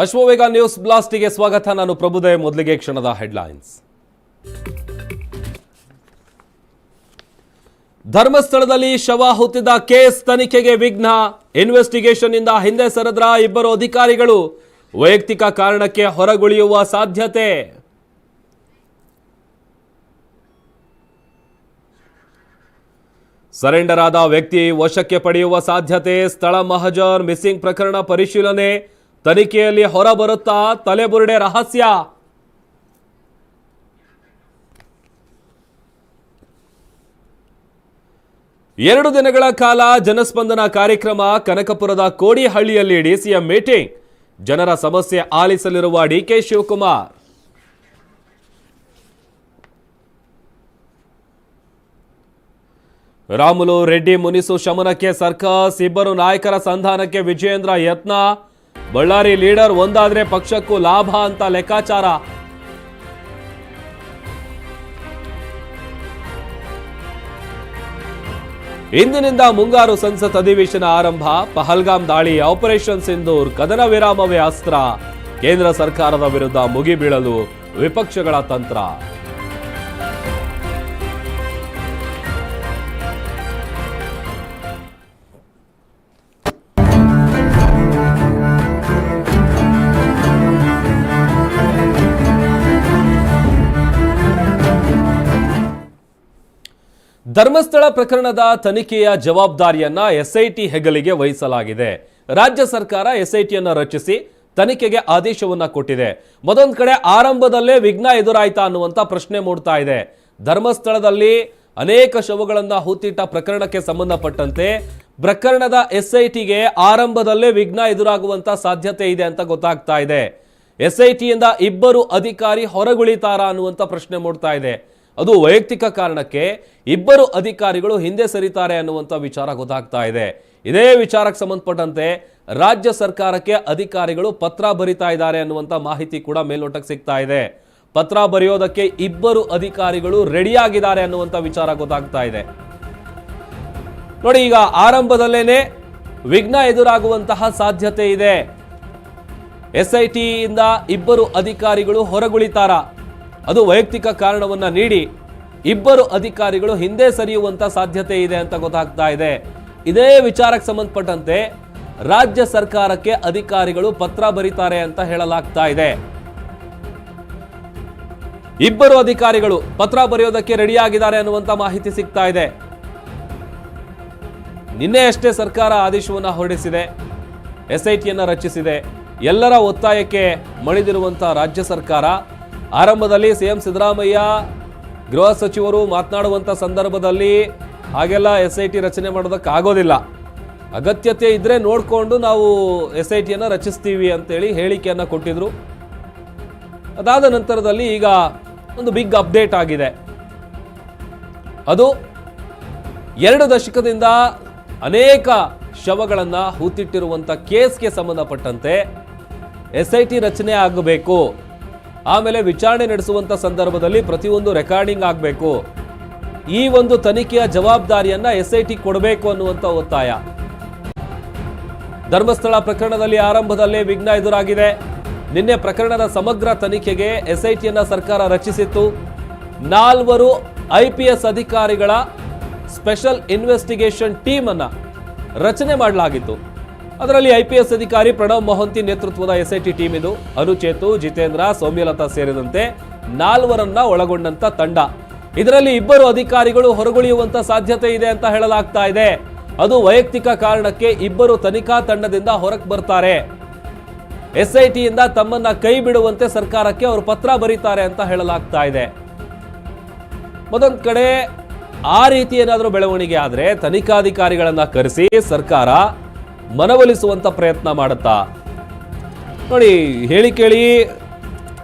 Ashwavega news ಬ್ಲಾಸ್ಟಿಗೆ ಸ್ವಾಗತ. ನಾನು ಪ್ರಭುದಯ ಮೊದಲಿಗೆ ಕ್ಷಣದ ಹೆಡ್ಲೈನ್ಸ್. ಧರ್ಮಸ್ಥಳದಲ್ಲಿ ಶವ ಹುತ್ತಿದ ಕೇಸ್ ತನಿಖೆಗೆ ವಿಘ್ನ. ಇನ್ವೆಸ್ಟಿಗೇಷನ್ ಇಂದ ಹಿಂದೆ ಸರದ್ರ ಇಬ್ಬರು ಅಧಿಕಾರಿಗಳು. ವೈಯಕ್ತಿಕ ಕಾರಣಕ್ಕೆ ಹೊರಗುಳಿಯುವ ಸಾಧ್ಯತೆ. ಸರೆಂಡರ್ ಆದ ವ್ಯಕ್ತಿ ವಶಕ್ಕೆ ಪಡೆಯುವ ಸಾಧ್ಯತೆ. ಸ್ಥಳ ಮಹಜರ್ ಮಿಸ್ಸಿಂಗ್ ಪ್ರಕರಣ ಪರಿಶೀಲನೆ. ತನಿಖೆಯಲ್ಲಿ ಹೊರಬರುತ್ತಾ ತಲೆಬುರುಡೆ ರಹಸ್ಯ? ಎರಡು ದಿನಗಳ ಕಾಲ ಜನಸ್ಪಂದನ ಕಾರ್ಯಕ್ರಮ ಕನಕಪುರದ ಕೋಡಿಹಳ್ಳಿಯಲ್ಲಿ ಡಿಸಿಎಂ ಮೀಟಿಂಗ್. ಜನರ ಸಮಸ್ಯೆ ಆಲಿಸಲಿರುವ ಡಿಕೆ ಶಿವಕುಮಾರ್. ರಾಮುಲು, ರೆಡ್ಡಿ, ಮುನಿಸು, ಶಮನಕ್ಕೆ ಸರ್ಕಸ್, ಇಬ್ಬರು ನಾಯಕರ ಸಂಧಾನಕ್ಕೆ ವಿಜಯೇಂದ್ರ ಯತ್ನ. ಬಳ್ಳಾರಿ ಲೀಡರ್ ಒಂದಾದ್ರೆ ಪಕ್ಷಕ್ಕೂ ಲಾಭ ಅಂತ ಲೆಕ್ಕಾಚಾರ. ಇಂದಿನಿಂದ ಮುಂಗಾರು ಸಂಸತ್ ಅಧಿವೇಶನ ಆರಂಭ. ಪಹಲ್ಗಾಮ್ ದಾಳಿ, ಆಪರೇಷನ್ ಸಿಂಧೂರ್, ಕದನ ವಿರಾಮವೇ ಅಸ್ತ್ರ. ಕೇಂದ್ರ ಸರ್ಕಾರದ ವಿರುದ್ಧ ಮುಗಿಬೀಳಲು ವಿಪಕ್ಷಗಳ ತಂತ್ರ. ಧರ್ಮಸ್ಥಳ ಪ್ರಕರಣದ ತನಿಖೆಯ ಜವಾಬ್ದಾರಿಯನ್ನ ಎಸ್ಐಟಿ ಹೆಗಲಿಗೆ ವಹಿಸಲಾಗಿದೆ. ರಾಜ್ಯ ಸರ್ಕಾರ ಎಸ್ಐಟಿಯನ್ನು ರಚಿಸಿ ತನಿಖೆಗೆ ಆದೇಶವನ್ನ ಕೊಟ್ಟಿದೆ. ಮತ್ತೊಂದು ಕಡೆ ಆರಂಭದಲ್ಲೇ ವಿಘ್ನ ಎದುರಾಯ್ತಾ ಅನ್ನುವಂತ ಪ್ರಶ್ನೆ ಮೂಡ್ತಾ ಇದೆ. ಧರ್ಮಸ್ಥಳದಲ್ಲಿ ಅನೇಕ ಶವಗಳನ್ನು ಹೂತಿಟ್ಟ ಪ್ರಕರಣಕ್ಕೆ ಸಂಬಂಧಪಟ್ಟಂತೆ ಪ್ರಕರಣದ ಎಸ್ಐಟಿಗೆ ಆರಂಭದಲ್ಲೇ ವಿಘ್ನ ಎದುರಾಗುವಂತ ಸಾಧ್ಯತೆ ಇದೆ ಅಂತ ಗೊತ್ತಾಗ್ತಾ ಇದೆ. ಎಸ್ಐಟಿಯಿಂದ ಇಬ್ಬರು ಅಧಿಕಾರಿ ಹೊರಗುಳಿತಾರಾ ಅನ್ನುವಂತ ಪ್ರಶ್ನೆ ಮೂಡ್ತಾ ಇದೆ. ಅದು ವೈಯಕ್ತಿಕ ಕಾರಣಕ್ಕೆ ಇಬ್ಬರು ಅಧಿಕಾರಿಗಳು ಹಿಂದೆ ಸರಿತಾರೆ ಅನ್ನುವಂಥ ವಿಚಾರ ಗೊತ್ತಾಗ್ತಾ ಇದೆ. ಇದೇ ವಿಚಾರಕ್ಕೆ ಸಂಬಂಧಪಟ್ಟಂತೆ ರಾಜ್ಯ ಸರ್ಕಾರಕ್ಕೆ ಅಧಿಕಾರಿಗಳು ಪತ್ರ ಬರಿತಾ ಇದ್ದಾರೆ ಅನ್ನುವಂಥ ಮಾಹಿತಿ ಕೂಡ ಮೇಲ್ನೋಟಕ್ಕೆ ಸಿಗ್ತಾ ಇದೆ. ಪತ್ರ ಬರೆಯೋದಕ್ಕೆ ಇಬ್ಬರು ಅಧಿಕಾರಿಗಳು ರೆಡಿಯಾಗಿದ್ದಾರೆ ಅನ್ನುವಂಥ ವಿಚಾರ ಗೊತ್ತಾಗ್ತಾ ಇದೆ. ನೋಡಿ, ಈಗ ಆರಂಭದಲ್ಲೇನೆ ವಿಘ್ನ ಎದುರಾಗುವಂತಹ ಸಾಧ್ಯತೆ ಇದೆ. ಎಸ್ಐಟಿಯಿಂದ ಇಬ್ಬರು ಅಧಿಕಾರಿಗಳು ಹೊರಗುಳಿತಾರ. ಅದು ವೈಯಕ್ತಿಕ ಕಾರಣವನ್ನ ನೀಡಿ ಇಬ್ಬರು ಅಧಿಕಾರಿಗಳು ಹಿಂದೆ ಸರಿಯುವಂತ ಸಾಧ್ಯತೆ ಇದೆ ಅಂತ ಗೊತ್ತಾಗ್ತಾ ಇದೆ. ಇದೇ ವಿಚಾರಕ್ಕೆ ಸಂಬಂಧಪಟ್ಟಂತೆ ರಾಜ್ಯ ಸರ್ಕಾರಕ್ಕೆ ಅಧಿಕಾರಿಗಳು ಪತ್ರ ಬರೀತಾರೆ ಅಂತ ಹೇಳಲಾಗ್ತಾ ಇದೆ. ಇಬ್ಬರು ಅಧಿಕಾರಿಗಳು ಪತ್ರ ಬರೆಯೋದಕ್ಕೆ ರೆಡಿಯಾಗಿದ್ದಾರೆ ಅನ್ನುವಂತ ಮಾಹಿತಿ ಸಿಗ್ತಾ ಇದೆ. ನಿನ್ನೆ ಅಷ್ಟೇ ಸರ್ಕಾರ ಆದೇಶವನ್ನು ಹೊರಡಿಸಿದೆ. ಎಸ್ಐಟಿಯನ್ನು ರಚಿಸಿದೆ. ಎಲ್ಲರ ಒತ್ತಾಯಕ್ಕೆ ಮಣಿದಿರುವಂಥ ರಾಜ್ಯ ಸರ್ಕಾರ ಆರಂಭದಲ್ಲಿ ಸಿಎಂ ಸಿದ್ದರಾಮಯ್ಯ ಗೃಹ ಸಚಿವರು ಮಾತನಾಡುವಂಥ ಸಂದರ್ಭದಲ್ಲಿ ಹಾಗೆಲ್ಲ ಎಸ್ ಐ ಟಿ ರಚನೆ ಮಾಡೋದಕ್ಕಾಗೋದಿಲ್ಲ. ಅಗತ್ಯತೆ ಇದ್ದರೆ ನೋಡಿಕೊಂಡು ನಾವು ಎಸ್ ಐ ಟಿಯನ್ನು ರಚಿಸ್ತೀವಿ ಅಂತೇಳಿ ಹೇಳಿಕೆಯನ್ನು ಕೊಟ್ಟಿದ್ರು. ಅದಾದ ನಂತರದಲ್ಲಿ ಈಗ ಒಂದು ಬಿಗ್ ಅಪ್ಡೇಟ್ ಆಗಿದೆ. ಅದು ಎರಡು ದಶಕದಿಂದ ಅನೇಕ ಶವಗಳನ್ನು ಹೂತಿಟ್ಟಿರುವಂಥ ಕೇಸ್ಗೆ ಸಂಬಂಧಪಟ್ಟಂತೆ ಎಸ್ ಐ ಟಿ ರಚನೆ ಆಗಬೇಕು. ಆಮೇಲೆ ವಿಚಾರಣೆ ನಡೆಸುವಂಥ ಸಂದರ್ಭದಲ್ಲಿ ಪ್ರತಿಯೊಂದು ರೆಕಾರ್ಡಿಂಗ್ ಆಗಬೇಕು. ಈ ಒಂದು ತನಿಖೆಯ ಜವಾಬ್ದಾರಿಯನ್ನು ಎಸ್ ಐ ಟಿ ಕೊಡಬೇಕು ಅನ್ನುವಂಥ ಒತ್ತಾಯ. ಧರ್ಮಸ್ಥಳ ಪ್ರಕರಣದಲ್ಲಿ ಆರಂಭದಲ್ಲೇ ವಿಘ್ನ ಎದುರಾಗಿದೆ. ನಿನ್ನೆ ಪ್ರಕರಣದ ಸಮಗ್ರ ತನಿಖೆಗೆ ಎಸ್ಐಟಿಯನ್ನ ಸರ್ಕಾರ ರಚಿಸಿತ್ತು. ನಾಲ್ವರು ಐ ಪಿ ಎಸ್ ಅಧಿಕಾರಿಗಳ ಸ್ಪೆಷಲ್ ಇನ್ವೆಸ್ಟಿಗೇಷನ್ ಟೀಮ್ ಅನ್ನ ರಚನೆ ಮಾಡಲಾಗಿತ್ತು. ಅದರಲ್ಲಿ ಐಪಿಎಸ್ ಅಧಿಕಾರಿ ಪ್ರಣವ್ ಮೊಹಂತಿ ನೇತೃತ್ವದ ಎಸ್ಐಟಿ ಟೀಮ್ ಇದು. ಅನುಚೇತು ಜಿತೇಂದ್ರ, ಸೌಮ್ಯಲತಾ ಸೇರಿದಂತೆ ನಾಲ್ವರನ್ನ ಒಳಗೊಂಡಂತ ತಂಡ. ಇದರಲ್ಲಿ ಇಬ್ಬರು ಅಧಿಕಾರಿಗಳು ಹೊರಗುಳಿಯುವಂತ ಸಾಧ್ಯತೆ ಇದೆ ಅಂತ ಹೇಳಲಾಗ್ತಾ ಇದೆ. ಅದು ವೈಯಕ್ತಿಕ ಕಾರಣಕ್ಕೆ ಇಬ್ಬರು ತನಿಖಾ ತಂಡದಿಂದ ಹೊರಕ್ ಬರ್ತಾರೆ. ಎಸ್ಐಟಿಯಿಂದ ತಮ್ಮನ್ನ ಕೈ ಬಿಡುವಂತೆ ಸರ್ಕಾರಕ್ಕೆ ಅವರು ಪತ್ರ ಬರೀತಾರೆ ಅಂತ ಹೇಳಲಾಗ್ತಾ ಇದೆ. ಮತ್ತೊಂದು ಕಡೆ ಆ ರೀತಿ ಏನಾದರೂ ಬೆಳವಣಿಗೆ ಆದರೆ ತನಿಖಾಧಿಕಾರಿಗಳನ್ನ ಕರೆಸಿ ಸರ್ಕಾರ ಮನವೊಲಿಸುವಂತ ಪ್ರಯತ್ನ ಮಾಡುತ್ತಾ? ನೋಡಿ, ಹೇಳಿ ಕೇಳಿ,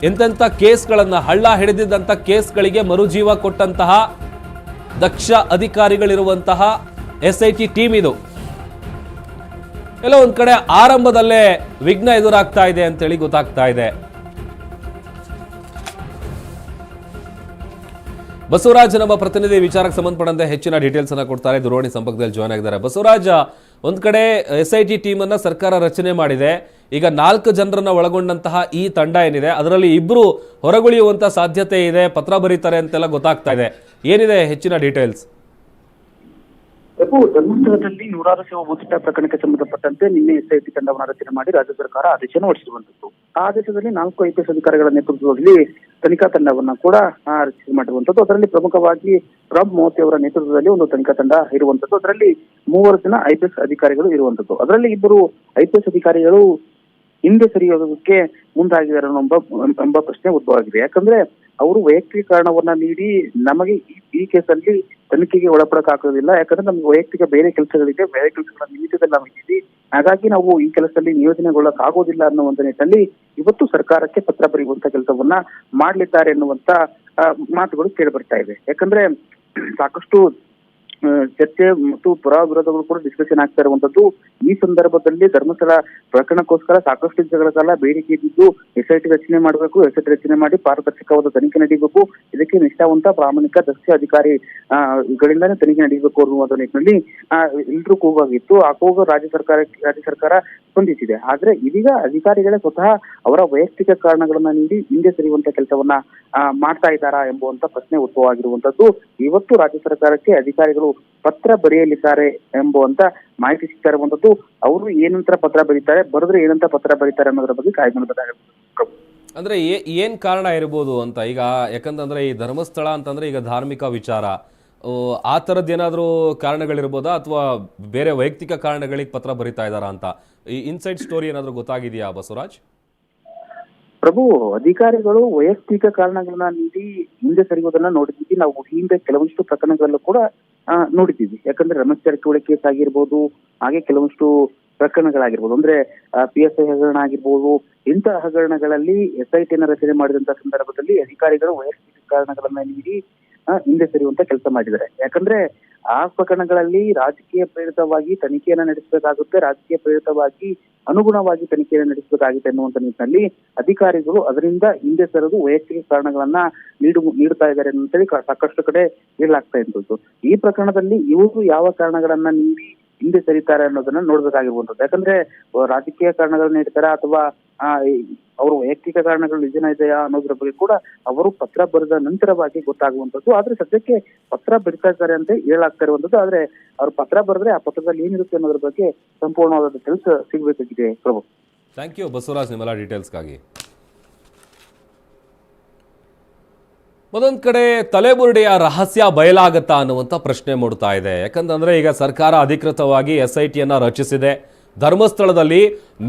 ಎಂತೆಂಥ ಕೇಸ್ಗಳನ್ನು ಹಳ್ಳ ಹಿಡಿದಿದ್ದಂಥ ಕೇಸ್ಗಳಿಗೆ ಮರುಜೀವ ಕೊಟ್ಟಂತಹ ದಕ್ಷ ಅಧಿಕಾರಿಗಳಿರುವಂತಹ ಎಸ್ ಐ ಟಿ ಟೀಮ್ ಇದು. ಎಲ್ಲ ಒಂದ್ ಕಡೆ ಆರಂಭದಲ್ಲೇ ವಿಘ್ನ ಎದುರಾಗ್ತಾ ಇದೆ ಅಂತೇಳಿ ಗೊತ್ತಾಗ್ತಾ ಇದೆ. ಬಸವರಾಜ್ ನಮ್ಮ ಪ್ರತಿನಿಧಿ ವಿಚಾರಕ್ಕೆ ಸಂಬಂಧಪಟ್ಟಂತೆ ಹೆಚ್ಚಿನ ಡೀಟೇಲ್ಸ್ ಅನ್ನ ಕೊಡ್ತಾರೆ. ದೂರವಾಣಿ ಸಂಪರ್ಕದಲ್ಲಿ ಜಾಯ್ನ್ ಆಗಿದ್ದಾರೆ. ಬಸವರಾಜ್ ಒಂದ್ ಕಡೆ ಎಸ್ ಐ ಟಿ ಟೀಮನ್ನು ಸರ್ಕಾರ ರಚನೆ ಮಾಡಿದೆ. ಈಗ ನಾಲ್ಕು ಜನರನ್ನು ಒಳಗೊಂಡಂತಹ ಈ ತಂಡ ಏನಿದೆ, ಅದರಲ್ಲಿ ಇಬ್ಬರು ಹೊರಗುಳಿಯುವಂಥ ಸಾಧ್ಯತೆ ಇದೆ, ಪತ್ರ ಬರೀತಾರೆ ಅಂತೆಲ್ಲ ಗೊತ್ತಾಗ್ತಾ ಇದೆ. ಏನಿದೆ ಹೆಚ್ಚಿನ ಡೀಟೇಲ್ಸ್ ಧರ್ಮಸ್ಥಳದಲ್ಲಿ ನೂರಾರು ಸೇವಾ ಭೂತಿಟ ಪ್ರಕರಣಕ್ಕೆ ಸಂಬಂಧಪಟ್ಟಂತೆ ನಿನ್ನೆ ಎಸ್ಐಟಿ ತಂಡವನ್ನು ರಚನೆ ಮಾಡಿ ರಾಜ್ಯ ಸರ್ಕಾರ ಆದೇಶವನ್ನು ಹೊರಡಿಸಿರುವಂತದ್ದು. ಆ ಆದೇಶದಲ್ಲಿ ನಾಲ್ಕು ಐಪಿಎಸ್ ಅಧಿಕಾರಿಗಳ ನೇತೃತ್ವದಲ್ಲಿ ತನಿಖಾ ತಂಡವನ್ನ ಕೂಡ ರಚನೆ ಮಾಡಿರುವಂತದ್ದು. ಅದರಲ್ಲಿ ಪ್ರಮುಖವಾಗಿ ಪ್ರಬ್ ಮೋತಿ ಅವರ ನೇತೃತ್ವದಲ್ಲಿ ಒಂದು ತನಿಖಾ ತಂಡ ಇರುವಂತದ್ದು. ಅದರಲ್ಲಿ ಮೂವರು ಜನ ಐಪಿಎಸ್ ಅಧಿಕಾರಿಗಳು ಇರುವಂತದ್ದು. ಅದರಲ್ಲಿ ಇಬ್ಬರು ಐಪಿಎಸ್ ಅಧಿಕಾರಿಗಳು ಹಿಂದೆ ಸರಿಯೋದಕ್ಕೆ ಮುಂದಾಗಿದ್ದಾರೆ ಎಂಬ ಎಂಬ ಪ್ರಶ್ನೆ ಉದ್ಭವ ಆಗಿದೆ ಯಾಕಂದ್ರೆ ಅವರು ವೈಯಕ್ತಿಕ ಕಾರಣವನ್ನ ನೀಡಿ ನಮಗೆ ಈ ಕೇಸಲ್ಲಿ ತನಿಖೆಗೆ ಒಳಪಡಕ್ಕಾಗೋದಿಲ್ಲ ಯಾಕಂದ್ರೆ ನಮ್ಗೆ ವೈಯಕ್ತಿಕ ಬೇರೆ ಕೆಲಸಗಳಿದೆ. ಬೇರೆ ಕೆಲಸಗಳ ನಿಮಿತ್ತದಲ್ಲಿ ನಾವು ಇದ್ದೀವಿ. ಹಾಗಾಗಿ ನಾವು ಈ ಕೆಲಸದಲ್ಲಿ ನಿಯೋಜನೆಗೊಳ್ಳಕ್ ಆಗೋದಿಲ್ಲ ಅನ್ನುವಂತ ನಿಟ್ಟಿನಲ್ಲಿ ಇವತ್ತು ಸರ್ಕಾರಕ್ಕೆ ಪತ್ರ ಬರೆಯುವಂತ ಕೆಲಸವನ್ನ ಮಾಡ್ಲಿದ್ದಾರೆ ಎನ್ನುವಂತ ಮಾತುಗಳು ಕೇಳಿ ಬರ್ತಾ ಇದೆ ಯಾಕಂದ್ರೆ ಸಾಕಷ್ಟು ಚರ್ಚೆ ಮತ್ತು ಪುರಾವಿರೋಧಗಳು ಕೂಡ ಡಿಸ್ಕಷನ್ ಆಗ್ತಾ ಇರುವಂತದ್ದು. ಈ ಸಂದರ್ಭದಲ್ಲಿ ಧರ್ಮಸ್ಥಳ ಪ್ರಕರಣಕ್ಕೋಸ್ಕರ ಸಾಕಷ್ಟು ದಿನಗಳ ಕಾಲ ಬೇಡಿಕೆ ಇದ್ದಿದ್ದು ಎಸ್ಐಟಿ ರಚನೆ ಮಾಡಬೇಕು, ಎಸ್ಐಟಿ ರಚನೆ ಮಾಡಿ ಪಾರದರ್ಶಕವಾದ ತನಿಖೆ ನಡೀಬೇಕು ಇದಕ್ಕೆ ನಿಷ್ಠಾವಂತ ಪ್ರಾಮಾಣಿಕ ದಕ್ಷ ಅಧಿಕಾರಿ ಗಳಿಂದಾನೇ ತನಿಖೆ ನಡೀಬೇಕು ಅನ್ನುವ ನಿಟ್ಟಿನಲ್ಲಿ ಎಲ್ಲರೂ ಕೂಗಾಗಿತ್ತು. ಆ ಕೂಗು ರಾಜ್ಯ ಸರ್ಕಾರ ರಾಜ್ಯ ಸರ್ಕಾರ ಸ್ಪಂದಿಸಿದೆ ಆದ್ರೆ ಇದೀಗ ಅಧಿಕಾರಿಗಳೇ ಸ್ವತಃ ಅವರ ವೈಯಕ್ತಿಕ ಕಾರಣಗಳನ್ನ ನೀಡಿ ಹಿಂದೆ ಸರಿಯುವಂತ ಕೆಲಸವನ್ನ ಮಾಡ್ತಾ ಇದ್ದಾರಾ ಎಂಬುವಂತ ಪ್ರಶ್ನೆ ಉದ್ಭವ ಆಗಿರುವಂತದ್ದು ಇವತ್ತು ರಾಜ್ಯ ಸರ್ಕಾರಕ್ಕೆ ಅಧಿಕಾರಿಗಳು ಪತ್ರ ಬರೆಯಲಿದ್ದಾರೆ ಎಂಬುವಂತ ಮಾಹಿತಿ ಸಿಗ್ತಾ ಇರುವಂತದ್ದು ಅವರು ಏನಂತ ಪತ್ರ ಬರೀತಾರೆ ಬರೆದ್ರೆ ಏನಂತ ಪತ್ರ ಬರೀತಾರೆ ಅನ್ನೋದ್ರ ಬಗ್ಗೆ ಕಾಯ್ದು ಅಂದ್ರೆ ಏನ್ ಕಾರಣ ಇರಬಹುದು ಅಂತ ಈಗ ಯಾಕಂತಂದ್ರೆ ಈ ಧರ್ಮಸ್ಥಳ ಅಂತಂದ್ರೆ ಈಗ ಧಾರ್ಮಿಕ ವಿಚಾರ. ಆ ಥರದ್ದು ಏನಾದರೂ ಕಾರಣಗಳಿರ್ಬೋದಾ? ಅಥವಾ ಬೇರೆ ವೈಯಕ್ತಿಕ ಕಾರಣಗಳಿಗೆ ಪತ್ರ ಬರಿತಾ ಇದ್ದಾರಾ ಅಂತ? ಈ ಇನ್ಸೈಡ್ ಸ್ಟೋರಿ ಏನಾದರೂ ಗೊತ್ತಾಗಿದೆಯಾ ಬಸವರಾಜ್? ಪ್ರಭು ಅಧಿಕಾರಿಗಳು ವೈಯಕ್ತಿಕ ಕಾರಣಗಳನ್ನ ನೀಡಿ ಹಿಂದೆ ಸರಿಯೋದನ್ನ ನೋಡಿದ್ವಿ ನಾವು ಹಿಂದೆ ಕೆಲವೊಂದಿಷ್ಟು ಪ್ರಕರಣಗಳಲ್ಲೂ ಕೂಡ ನೋಡಿದ್ದೀವಿ. ಯಾಕಂದ್ರೆ ರಮೇಶ್ ಜಾರಕಿಹೊಳಿ ಕೇಸ್ ಆಗಿರ್ಬೋದು, ಹಾಗೆ ಕೆಲವೊಂದಿಷ್ಟು ಪ್ರಕರಣಗಳಾಗಿರ್ಬೋದು, ಅಂದ್ರೆ ಪಿ ಎಸ್ ಐ ಹಗರಣ ಆಗಿರ್ಬೋದು ಇಂತಹ ಹಗರಣಗಳಲ್ಲಿ ಎಸ್ ಐ ಟಿನ ರಚನೆ ಮಾಡಿದಂತಹ ಸಂದರ್ಭದಲ್ಲಿ ಅಧಿಕಾರಿಗಳು ವೈಯಕ್ತಿಕ ಕಾರಣಗಳನ್ನ ನೀಡಿ ಹಿಂದೆ ಸರಿಯುವಂತ ಕೆಲಸ ಮಾಡಿದ್ದಾರೆ. ಯಾಕಂದ್ರೆ ಆ ಪ್ರಕರಣಗಳಲ್ಲಿ ರಾಜಕೀಯ ಪ್ರೇರಿತವಾಗಿ ತನಿಖೆಯನ್ನ ನಡೆಸಬೇಕಾಗುತ್ತೆ. ರಾಜಕೀಯ ಪ್ರೇರಿತವಾಗಿ ಅನುಗುಣವಾಗಿ ತನಿಖೆಯನ್ನು ನಡೆಸಬೇಕಾಗಿದೆ ಅನ್ನುವಂತ ನಿಟ್ಟಿನಲ್ಲಿ ಅಧಿಕಾರಿಗಳು ಅದರಿಂದ ಹಿಂದೆ ಸರಿದು ವೈಯಕ್ತಿಕ ಕಾರಣಗಳನ್ನ ನೀಡು, ನೀಡುತ್ತಾ ಇದ್ದಾರೆ ಅಂತೇಳಿ ಸಾಕಷ್ಟು ಕಡೆ ಹೇಳಲಾಗ್ತಾ ಇದ್ದದ್ದು ಈ ಪ್ರಕರಣದಲ್ಲಿ ಇವರು ಯಾವ ಕಾರಣಗಳನ್ನ ನೀಡಿ ಹಿಂದೆ ಸರಿತಾರೆ ಅನ್ನೋದನ್ನ ನೋಡ್ಬೇಕಾಗಿರುವಂತದ್ದು ಯಾಕಂದ್ರೆ ರಾಜಕೀಯ ಕಾರಣಗಳನ್ನ ನೀಡ್ತಾರ ಅಥವಾ ಅವ್ರ ವೈಯಕ್ತಿಕ ಕಾರಣಗಳು ನಿಜನ ಇದೆಯಾ ಅನ್ನೋದ್ರ ಬಗ್ಗೆ ಕೂಡ ಅವರು ಪತ್ರ ಬರೆದ ನಂತರವಾಗಿ ಗೊತ್ತಾಗುವಂತದ್ದು ಆದ್ರೆ ಸದ್ಯಕ್ಕೆ ಪತ್ರ ಬರಿತಾ ಇದ್ದಾರೆ ಅಂತ ಹೇಳಾಗ್ತಾ ಇರುವಂತದ್ದು ಆದ್ರೆ ಅವ್ರು ಪತ್ರ ಬರೆದ್ರೆ ಆ ಪತ್ರದಲ್ಲಿ ಏನಿರುತ್ತೆ ಅನ್ನೋದ್ರ ಬಗ್ಗೆ ಸಂಪೂರ್ಣವಾದ ಕೆಲಸ ಸಿಗಬೇಕಾಗಿದೆ. ಪ್ರಭು. ಥ್ಯಾಂಕ್ ಯು ಬಸವರಾಜ್, ನಿಮ್ಮೆಲ್ಲ ಡೀಟೇಲ್ಸ್ಗಾಗಿ ಮತ್ತೊಂದು ಕಡೆ ತಲೆಬುರುಡೆಯ ರಹಸ್ಯ ಬಯಲಾಗತ್ತಾ ಅನ್ನುವಂಥ ಪ್ರಶ್ನೆ ಮೂಡ್ತಾ ಇದೆ. ಯಾಕಂತಂದ್ರೆ ಈಗ ಸರ್ಕಾರ ಅಧಿಕೃತವಾಗಿ ಎಸ್ ಐ ಟಿಯನ್ನು ರಚಿಸಿದೆ. ಧರ್ಮಸ್ಥಳದಲ್ಲಿ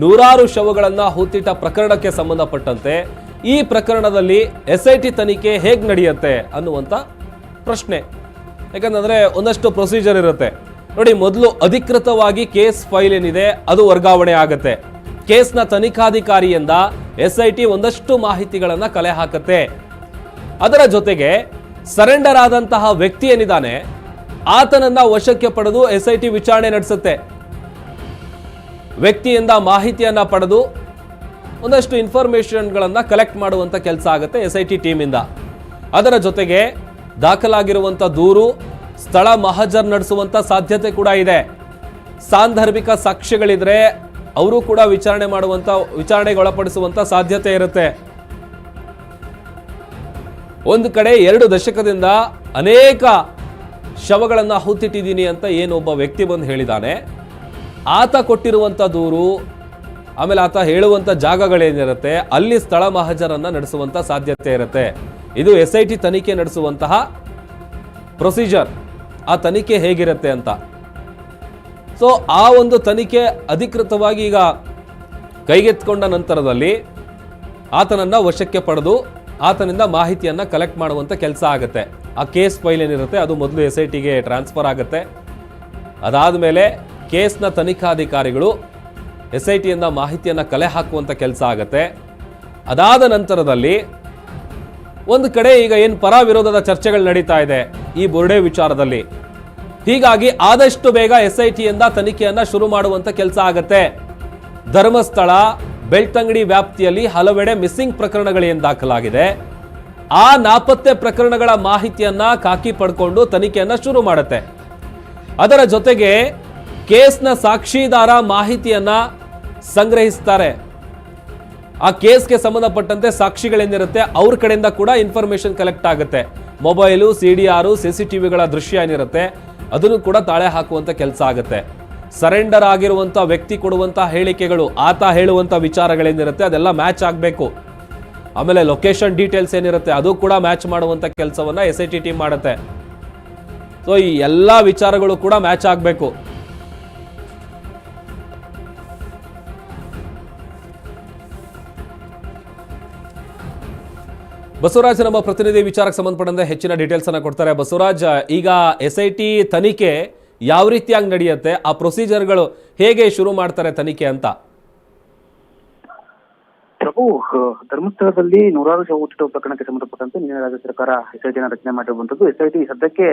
ನೂರಾರು ಶವಗಳನ್ನು ಹೂತಿಟ್ಟ ಪ್ರಕರಣಕ್ಕೆ ಸಂಬಂಧಪಟ್ಟಂತೆ ಈ ಪ್ರಕರಣದಲ್ಲಿ ಎಸ್ ಐ ಟಿ ತನಿಖೆ ಹೇಗೆ ನಡೆಯುತ್ತೆ ಅನ್ನುವಂಥ ಪ್ರಶ್ನೆ. ಯಾಕಂತಂದರೆ ಒಂದಷ್ಟು ಪ್ರೊಸೀಜರ್ ಇರುತ್ತೆ. ನೋಡಿ, ಮೊದಲು ಅಧಿಕೃತವಾಗಿ ಕೇಸ್ ಫೈಲ್ ಏನಿದೆ, ಅದು ವರ್ಗಾವಣೆ ಆಗುತ್ತೆ. ಕೇಸ್ನ ತನಿಖಾಧಿಕಾರಿಯಿಂದ ಎಸ್ ಐ ಟಿ ಒಂದಷ್ಟು ಮಾಹಿತಿಗಳನ್ನು ಕಲೆ ಹಾಕತ್ತೆ. ಅದರ ಜೊತೆಗೆ ಸರೆಂಡರ್ ಆದಂತಹ ವ್ಯಕ್ತಿ ಏನಿದ್ದಾನೆ, ಆತನನ್ನ ವಶಕ್ಕೆ ಪಡೆದು ಎಸ್ ಐ ಟಿ ವಿಚಾರಣೆ ನಡೆಸುತ್ತೆ. ವ್ಯಕ್ತಿಯಿಂದ ಮಾಹಿತಿಯನ್ನ ಪಡೆದು ಒಂದಷ್ಟು ಇನ್ಫಾರ್ಮೇಶನ್ಗಳನ್ನು ಕಲೆಕ್ಟ್ ಮಾಡುವಂತ ಕೆಲಸ ಆಗುತ್ತೆ ಎಸ್ ಐ ಟಿ ಟೀಮಿಂದ ಅದರ ಜೊತೆಗೆ ದಾಖಲಾಗಿರುವಂತ ದೂರು, ಸ್ಥಳ ಮಹಜರ್ ನಡೆಸುವಂತ ಸಾಧ್ಯತೆ ಕೂಡ ಇದೆ. ಸಾಂದರ್ಭಿಕ ಸಾಕ್ಷ್ಯಗಳಿದ್ರೆ, ಅವರು ಕೂಡ ವಿಚಾರಣೆ ಮಾಡುವಂತ, ವಿಚಾರಣೆಗೆ ಒಳಪಡಿಸುವಂಥ ಸಾಧ್ಯತೆ ಇರುತ್ತೆ. ಒಂದು ಕಡೆ ಎರಡು ದಶಕದಿಂದ ಅನೇಕ ಶವಗಳನ್ನು ಹುತ್ತಿಟ್ಟಿದ್ದೀನಿ ಅಂತ ಏನು ಒಬ್ಬ ವ್ಯಕ್ತಿ ಬಂದು ಹೇಳಿದ್ದಾನೆ ಆತ ಕೊಟ್ಟಿರುವಂಥ ದೂರು, ಆಮೇಲೆ ಆತ ಹೇಳುವಂಥ ಜಾಗಗಳೇನಿರುತ್ತೆ, ಅಲ್ಲಿ ಸ್ಥಳ ಮಹಜರನ್ನ ನಡೆಸುವಂಥ ಸಾಧ್ಯತೆ ಇರುತ್ತೆ. ಇದು ಎಸ್ ಐ ಟಿ ತನಿಖೆ ನಡೆಸುವಂತಹ ಪ್ರೊಸೀಜರ್. ಆ ತನಿಖೆ ಹೇಗಿರುತ್ತೆ ಅಂತ. ಸೊ ಆ ಒಂದು ತನಿಖೆ ಅಧಿಕೃತವಾಗಿ ಈಗ ಕೈಗೆತ್ಕೊಂಡ ನಂತರದಲ್ಲಿ ಆತನನ್ನು ವಶಕ್ಕೆ ಪಡೆದು ಆತನಿಂದ ಮಾಹಿತಿಯನ್ನು ಕಲೆಕ್ಟ್ ಮಾಡುವಂಥ ಕೆಲಸ ಆಗುತ್ತೆ. ಆ ಕೇಸ್ ಫೈಲ್ ಏನಿರುತ್ತೆ, ಅದು ಮೊದಲು ಎಸ್ ಐ ಟಿಗೆ ಟ್ರಾನ್ಸ್ಫರ್ ಆಗುತ್ತೆ. ಅದಾದ ಮೇಲೆ ಕೇಸ್ನ ತನಿಖಾಧಿಕಾರಿಗಳು ಎಸ್ ಐ ಟಿಯಿಂದ ಮಾಹಿತಿಯನ್ನು ಕಲೆ ಹಾಕುವಂಥ ಕೆಲಸ ಆಗುತ್ತೆ. ಅದಾದ ನಂತರದಲ್ಲಿ ಒಂದು ಕಡೆ ಈಗ ಏನು ಪರ ವಿರೋಧದ ಚರ್ಚೆಗಳು ನಡೀತಾ ಇದೆ ಈ ಬುರ್ಡೆ ವಿಚಾರದಲ್ಲಿ. ಹೀಗಾಗಿ ಆದಷ್ಟು ಬೇಗ ಎಸ್ ಐ ಟಿಯಿಂದ ತನಿಖೆಯನ್ನು ಶುರು ಮಾಡುವಂಥ ಕೆಲಸ ಆಗುತ್ತೆ. ಧರ್ಮಸ್ಥಳ ಬೆಳ್ತಂಗಡಿ ವ್ಯಾಪ್ತಿಯಲ್ಲಿ ಹಲವೆಡೆ ಮಿಸ್ಸಿಂಗ್ ಪ್ರಕರಣಗಳೇನು ದಾಖಲಾಗಿದೆ. ಆ ನಾಪತ್ತೆ ಪ್ರಕರಣಗಳ ಮಾಹಿತಿಯನ್ನ ಕಾಕಿ ಪಡ್ಕೊಂಡು ತನಿಖೆಯನ್ನ ಶುರು ಮಾಡುತ್ತೆ. ಅದರ ಜೊತೆಗೆ ಕೇಸ್ನ ಸಾಕ್ಷಿದಾರ ಮಾಹಿತಿಯನ್ನ ಸಂಗ್ರಹಿಸ್ತಾರೆ. ಆ ಕೇಸ್ಗೆ ಸಂಬಂಧಪಟ್ಟಂತೆ ಸಾಕ್ಷಿಗಳೇನಿರುತ್ತೆ ಅವ್ರ ಕಡೆಯಿಂದ ಕೂಡ ಇನ್ಫಾರ್ಮೇಶನ್ ಕಲೆಕ್ಟ್ ಆಗುತ್ತೆ. Mobile, C D R, C C ಟಿವಿಗಳ ದೃಶ್ಯ ಏನಿರುತ್ತೆ, ಅದನ್ನು ಕೂಡ ತಾಳೆ ಹಾಕುವಂಥ ಕೆಲಸ ಆಗುತ್ತೆ. ಸರೆಂಡರ್ ಆಗಿರುವಂಥ ವ್ಯಕ್ತಿ ಕೊಡುವಂಥ ಹೇಳಿಕೆಗಳು, ಆತ ಹೇಳುವಂಥ ವಿಚಾರಗಳೇನಿರುತ್ತೆ, ಅದೆಲ್ಲ ಮ್ಯಾಚ್ ಆಗಬೇಕು. ಆಮೇಲೆ ಲೊಕೇಶನ್ ಡೀಟೇಲ್ಸ್ ಏನಿರುತ್ತೆ, ಅದು ಕೂಡ ಮ್ಯಾಚ್ ಮಾಡುವಂತ ಕೆಲಸವನ್ನ ಎಸ್ ಐ ಟಿ ಟೀಮ್ ಮಾಡುತ್ತೆ. ಸೊ ಈ ಎಲ್ಲ ವಿಚಾರಗಳು ಕೂಡ ಮ್ಯಾಚ್ ಆಗಬೇಕು. ಬಸವರಾಜ್ ನಮ್ಮ ಪ್ರತಿನಿಧಿ ವಿಚಾರಕ್ಕೆ ಸಂಬಂಧಪಟ್ಟಂತೆ ಹೆಚ್ಚಿನ ಡೀಟೇಲ್ಸ್ ಅನ್ನು ಕೊಡ್ತಾರೆ. ಬಸವರಾಜ್, ಈಗ ಎಸ್ ಐ ಟಿ ತನಿಖೆ ಯಾವ ರೀತಿಯಾಗಿ ನಡೆಯುತ್ತೆ? ಆ ಪ್ರೊಸೀಜರ್ಗಳು ಹೇಗೆ ಶುರು ಮಾಡ್ತಾರೆ ತನಿಖೆ ಅಂತ? ಪ್ರಭು ಧರ್ಮಸ್ಥಳದಲ್ಲಿ ನೂರಾರು ಶವ ಹುಟ್ಟಿದ ಪ್ರಕರಣಕ್ಕೆ ಸಂಬಂಧಪಟ್ಟಂತೆ ನಿನ್ನೆ ರಾಜ್ಯ ಸರ್ಕಾರ ಎಸ್ಐಟಿನ ರಚನೆ ಮಾಡಿರುವಂತದ್ದು ಎಸ್ಐಟಿ ಸದ್ಯಕ್ಕೆ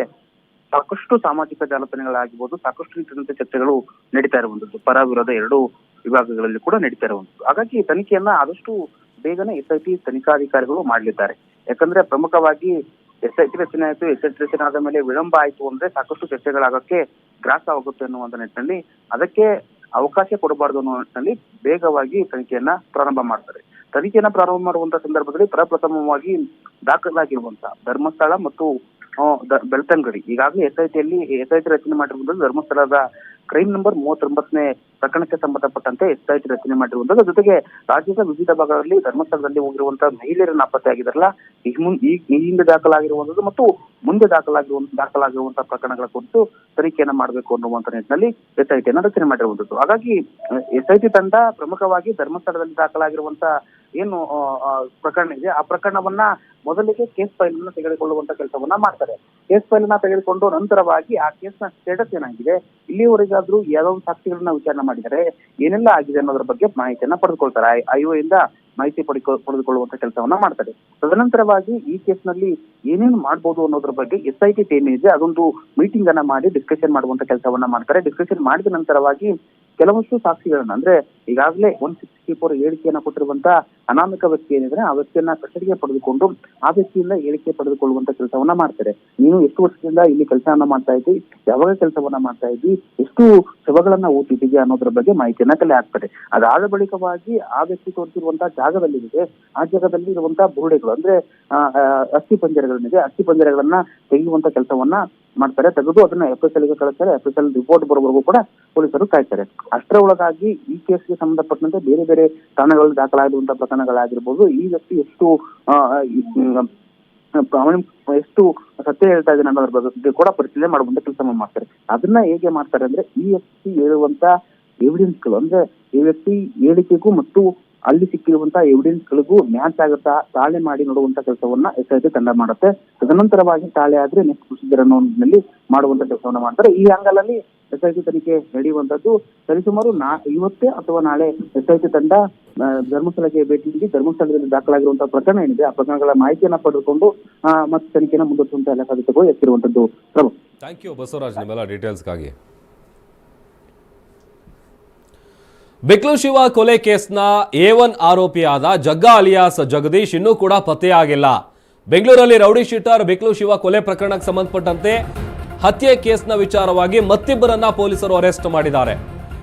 ಸಾಕಷ್ಟು ಸಾಮಾಜಿಕ ಜಾಲತಾಣಗಳಾಗಿರ್ಬೋದು, ಸಾಕಷ್ಟು ರೀತಿಯಂತೆ ಚರ್ಚೆಗಳು ನಡೀತಾ ಇರುವಂತದ್ದು ಪರ ವಿರೋಧ ಎರಡು ವಿಭಾಗಗಳಲ್ಲಿ ಕೂಡ ನಡೀತಾ ಇರುವಂತದ್ದು ಹಾಗಾಗಿ ತನಿಖೆಯನ್ನ ಆದಷ್ಟು ಬೇಗನೆ ಎಸ್ಐಟಿ ತನಿಖಾಧಿಕಾರಿಗಳು ಮಾಡಲಿದ್ದಾರೆ. ಯಾಕಂದ್ರೆ ಪ್ರಮುಖವಾಗಿ ಎಸ್ಐಟಿ ರಚನೆ ಆಯ್ತು, ಎಸ್ಐಟಿ ರಚನೆ ಆದ ಮೇಲೆ ವಿಳಂಬ ಆಯ್ತು ಅಂದ್ರೆ ಸಾಕಷ್ಟು ಚರ್ಚೆಗಳಾಗಕ್ಕೆ ಗ್ರಾಸವಾಗುತ್ತೆ ಅನ್ನುವಂತ ನಿಟ್ಟಿನಲ್ಲಿ ಅದಕ್ಕೆ ಅವಕಾಶ ಕೊಡಬಾರದು ಅನ್ನೋ ನಿಟ್ಟಿನಲ್ಲಿ ಬೇಗವಾಗಿ ತನಿಖೆಯನ್ನ ಪ್ರಾರಂಭ ಮಾಡ್ತಾರೆ. ತನಿಖೆಯನ್ನ ಪ್ರಾರಂಭ ಮಾಡುವಂತ ಸಂದರ್ಭದಲ್ಲಿ ಪ್ರಪ್ರಥಮವಾಗಿ ದಾಖಲಾಗಿರುವಂತ ಧರ್ಮಸ್ಥಳ ಮತ್ತು ಬೆಳ್ತಂಗಡಿ. ಈಗಾಗಲೇ ಎಸ್ ಐ ಟಿಯಲ್ಲಿ ಎಸ್ ಐ ಟಿ ರಚನೆ ಮಾಡಿರುವಂತದ್ದು ಧರ್ಮಸ್ಥಳದ ಕ್ರೈಮ್ ನಂಬರ್ ಮೂವತ್ತೊಂಬತ್ತನೇ ಪ್ರಕರಣಕ್ಕೆ ಸಂಬಂಧಪಟ್ಟಂತೆ ಎಸ್ಐಟಿ ರಚನೆ ಮಾಡಿರುವಂತದ್ದು. ಜೊತೆಗೆ ರಾಜ್ಯದ ವಿವಿಧ ಭಾಗಗಳಲ್ಲಿ ಧರ್ಮಸ್ಥಳದಲ್ಲಿ ಹೋಗಿರುವಂತಹ ಮಹಿಳೆಯರು ನಾಪತ್ತೆ ಆಗಿದಾರಲ್ಲ, ಈ ಹಿಂದೆ ದಾಖಲಾಗಿರುವಂತದ್ದು ಮತ್ತು ಮುಂದೆ ದಾಖಲಾಗಿರುವ ದಾಖಲಾಗಿರುವಂತಹ ಪ್ರಕರಣಗಳ ಕುರಿತು ತನಿಖೆಯನ್ನು ಮಾಡಬೇಕು ಅನ್ನುವಂತ ನಿಟ್ಟಿನಲ್ಲಿ ಎಸ್ ಐ ಟಿಯನ್ನ ರಚನೆ ಮಾಡಿರುವಂತದ್ದು. ಹಾಗಾಗಿ ಎಸ್ಐಟಿ ತಂಡ ಪ್ರಮುಖವಾಗಿ ಧರ್ಮಸ್ಥಳದಲ್ಲಿ ದಾಖಲಾಗಿರುವಂತ ಏನು ಪ್ರಕರಣ ಇದೆ. ಆ ಪ್ರಕರಣವನ್ನ ಮೊದಲಿಗೆ ಕೇಸ್ ಫೈಲ್ ಅನ್ನ ತೆಗೆದುಕೊಳ್ಳುವಂತ ಕೆಲಸವನ್ನ ಮಾಡ್ತಾರೆ. ಕೇಸ್ ಫೈಲ್ ಅನ್ನ ತೆಗೆದುಕೊಂಡು ನಂತರವಾಗಿ ಆ ಕೇಸ್ನ ಸ್ಟೇಟಸ್ ಏನಾಗಿದೆ? ಇಲ್ಲಿವರೆಗಾದ್ರೂ ಯಾವ ಸಾಕ್ಷಿಗಳನ್ನ ವಿಚಾರಣೆ ಮಾಡಿದರೆ ಏನೆಲ್ಲ ಆಗಿದೆ ಅನ್ನೋದ್ರ ಬಗ್ಗೆ ಮಾಹಿತಿಯನ್ನ ಪಡೆದುಕೊಳ್ತಾರೆ. ಐಒ ಇಂದ ಮಾಹಿತಿ ಪಡೆದುಕೊ, ಪಡೆದುಕೊಳ್ಳುವಂತ ಕೆಲಸವನ್ನ ಮಾಡ್ತಾರೆ. ತದನಂತರವಾಗಿ ಈ ಕೇಸ್ನಲ್ಲಿ ಏನೇನು ಮಾಡ್ಬೋದು ಅನ್ನೋದ್ರ ಬಗ್ಗೆ ಎಸ್ ಐ ಟಿ ಟೀಮ್ ಇದೆ. ಅದೊಂದು ಮೀಟಿಂಗ್ ಅನ್ನ ಮಾಡಿ ಡಿಸ್ಕಷನ್ ಮಾಡುವಂತ ಕೆಲಸವನ್ನ ಮಾಡ್ತಾರೆ. ಡಿಸ್ಕಷನ್ ಮಾಡಿದ ನಂತರವಾಗಿ ಕೆಲವಷ್ಟು ಸಾಕ್ಷಿಗಳನ್ನ, ಅಂದ್ರೆ ಈಗಾಗಲೇ ಒನ್ ಸಿಕ್ಸ್ಟಿ ಫೋರ್ ಹೇಳಿಕೆಯನ್ನ ಕೊಟ್ಟಿರುವಂತ ಅನಾಮಿಕ ವ್ಯಕ್ತಿ ಏನಿದ್ರೆ ಆ ವ್ಯಕ್ತಿಯನ್ನ ಕಸ್ಟಡಿಗೆ ಪಡೆದುಕೊಂಡು ಆ ವ್ಯಕ್ತಿಯಿಂದ ಹೇಳಿಕೆ ಪಡೆದುಕೊಳ್ಳುವಂತ ಕೆಲಸವನ್ನ ಮಾಡ್ತಾರೆ. ನೀನು ಎಷ್ಟು ವರ್ಷದಿಂದ ಇಲ್ಲಿ ಕೆಲಸವನ್ನ ಮಾಡ್ತಾ ಇದ್ದಿ, ಯಾವಾಗ ಕೆಲಸವನ್ನ ಮಾಡ್ತಾ ಇದ್ದಿ, ಎಷ್ಟು ಶವಗಳನ್ನ ಓದಿದ್ದೀವಿ ಅನ್ನೋದ್ರ ಬಗ್ಗೆ ಮಾಹಿತಿಯನ್ನ ಕಲೆ ಹಾಕ್ತಾರೆ. ಅದಾದ ಬಳಿಕವಾಗಿ ಆ ವ್ಯಕ್ತಿ ತೋರಿಸಿರುವಂತಹ ಜಾಗದಲ್ಲಿ ಇದೆ ಆ ಜಾಗದಲ್ಲಿ ಇರುವಂತಹ ಬುರುಡೆಗಳು, ಅಂದ್ರೆ ಅಸ್ಥಿ ಪಂಜರಗಳನ್ನಿದೆ. ಅಸ್ಥಿ ಪಂಜರಗಳನ್ನ ತೆಗೆಯುವಂತ ಕೆಲಸವನ್ನ ಮಾಡ್ತಾರೆ. ತೆಗೆದು ಅದನ್ನ ಎಫ್ ಎಸ್ ಎಲ್ಗೆ ಕಳಿಸ್ತಾರೆ. ಎಫ್ ಎಸ್ ಎಲ್ ರಿಪೋರ್ಟ್ ಬರೋವರೆಗೂ ಕೂಡ ಪೊಲೀಸರು ಕಾಯ್ತಾರೆ. ಅಷ್ಟರ ಒಳಗಾಗಿ ಈ ಕೇಸ್ಗೆ ಸಂಬಂಧಪಟ್ಟಂತೆ ಬೇರೆ ಬೇರೆ ಠಾಣೆಗಳಲ್ಲಿ ದಾಖಲಾಗಿರುವಂತಹ ಪ್ರಕರಣಗಳಾಗಿರ್ಬೋದು. ಈ ವ್ಯಕ್ತಿ ಎಷ್ಟು ಎಷ್ಟು ಸತ್ಯ ಹೇಳ್ತಾ ಇದ್ದಾನೆ ಅನ್ನೋದ್ರ ಬಗ್ಗೆ ಕೂಡ ಪರಿಶೀಲನೆ ಮಾಡುವಂತ ಕೆಲಸ ಮಾಡ್ತಾರೆ. ಅದನ್ನ ಹೇಗೆ ಮಾಡ್ತಾರೆ ಅಂದ್ರೆ ಈ ವ್ಯಕ್ತಿ ಹೇಳುವಂತ ಎವಿಡೆನ್ಸ್ಗಳು ಅಂದ್ರೆ ಈ ವ್ಯಕ್ತಿ ಹೇಳಿಕೆಗೂ ಮತ್ತು ಅಲ್ಲಿ ಸಿಕ್ಕಿರುವಂತಹ ಎವಿಡೆನ್ಸ್ ಗಳಿಗೂ ಮ್ಯಾಚ್ ಆಗುತ್ತಾ ತಾಳೆ ಮಾಡಿ ನೋಡುವಂತ ಕೆಲಸವನ್ನ ಎಸ್ ಐ ಟಿ ತಂಡ ಮಾಡುತ್ತೆ. ತದನಂತರವಾಗಿ ತಾಳೆ ಆದ್ರೆ ನೆಕ್ಸ್ಟ್ ಪ್ರೊಸೀಜರ್ನಲ್ಲಿ ಮಾಡುವಂತ ಕೆಲಸವನ್ನ ಮಾಡ್ತಾರೆ. ಈ ಆಂಗಲ್ ಎಸ್ ಐ ಟಿ ತನಿಖೆ ನಡೆಯುವಂತದ್ದು ಸರಿಸುಮಾರು ನಾ, ಇವತ್ತೇ ಅಥವಾ ನಾಳೆ ಎಸ್ ಐ ಟಿ ತಂಡ ಧರ್ಮಸ್ಥಳಕ್ಕೆ ಭೇಟಿ ನೀಡಿ ಧರ್ಮಸ್ಥಳದಲ್ಲಿ ದಾಖಲಾಗಿರುವಂತಹ ಪ್ರಕರಣ ಏನಿದೆ ಆ ಪ್ರಕರಣಗಳ ಮಾಹಿತಿಯನ್ನ ಪಡೆದುಕೊಂಡು ಮತ್ತೆ ತನಿಖೆನ ಮುಂದುವರಿಸುವಂತ ಎಲ್ಲ ಸಾಧ್ಯತೆಗಳು ಎತ್ತಿರುವಂತದ್ದು ಪ್ರಭು. ಥ್ಯಾಂಕ್ ಯು ಬಸವರಾಜ್, ನಿಮ್ಮೆಲ್ಲ ಡೀಟೇಲ್ಸ್ಗಾಗಿ ಬಿಕ್ಲು ಶಿವ ಕೊಲೆ ಕೇಸ್ನ ಎ ಒನ್ ಆರೋಪಿಯಾದ ಜಗ್ಗಾ ಅಲಿಯಾಸ್ ಜಗದೀಶ್ ಇನ್ನೂ ಕೂಡ ಪತ್ತೆಯಾಗಿಲ್ಲ. ಬೆಂಗಳೂರಲ್ಲಿ ರೌಡಿ ಶೀಟರ್ ಬಿಕ್ಲು ಶಿವ ಕೊಲೆ ಪ್ರಕರಣಕ್ಕೆ ಸಂಬಂಧಪಟ್ಟಂತೆ ಹತ್ಯೆ ಕೇಸ್ನ ವಿಚಾರವಾಗಿ ಮತ್ತಿಬ್ಬರನ್ನ ಪೊಲೀಸರು ಅರೆಸ್ಟ್ ಮಾಡಿದ್ದಾರೆ.